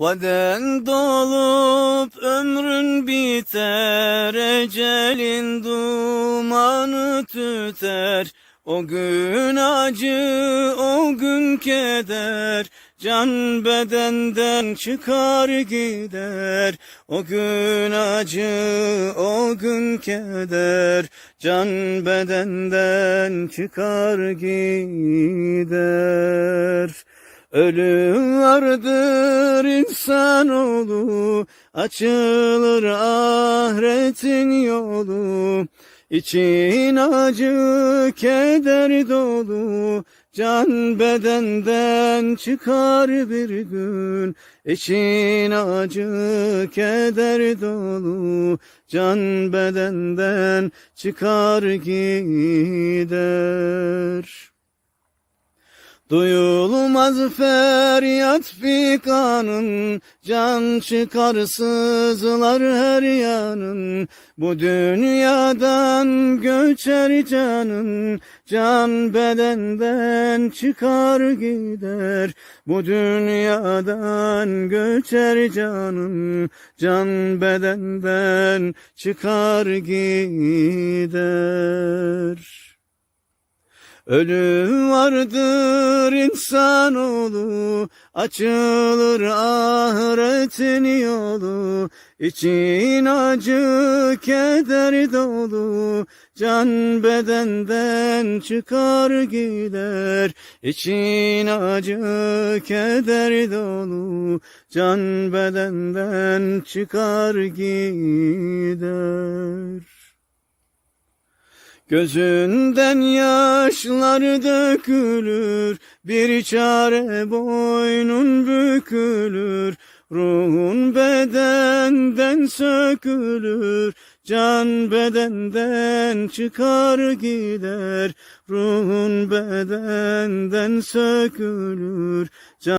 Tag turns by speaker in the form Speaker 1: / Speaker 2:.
Speaker 1: Vaden dolup ömrün biter, ecelin dumanı tüter. O gün acı, o gün keder, can bedenden çıkar gider. O gün acı, o gün keder, can bedenden çıkar gider. Ölüm vardır insanoğlu, açılır ahiretin yolu. İçin acı keder dolu, can bedenden çıkar bir gün. İçin acı keder dolu, can bedenden çıkar gider. Duyulmaz feryat fikanın, can çıkar sızlar her yanın. Bu dünyadan göçer canın, can bedenden çıkar gider. Bu dünyadan göçer canın, can bedenden çıkar gider. Ölüm vardır insanoğlu, açılır ahiretin yolu. İçin acı keder dolu, can bedenden çıkar gider. İçin acı keder dolu, can bedenden çıkar gider. Gözünden yaşlar dökülür, bir çare boynun bükülür. Ruhun bedenden sökülür, can bedenden çıkar gider. Ruhun bedenden sökülür, can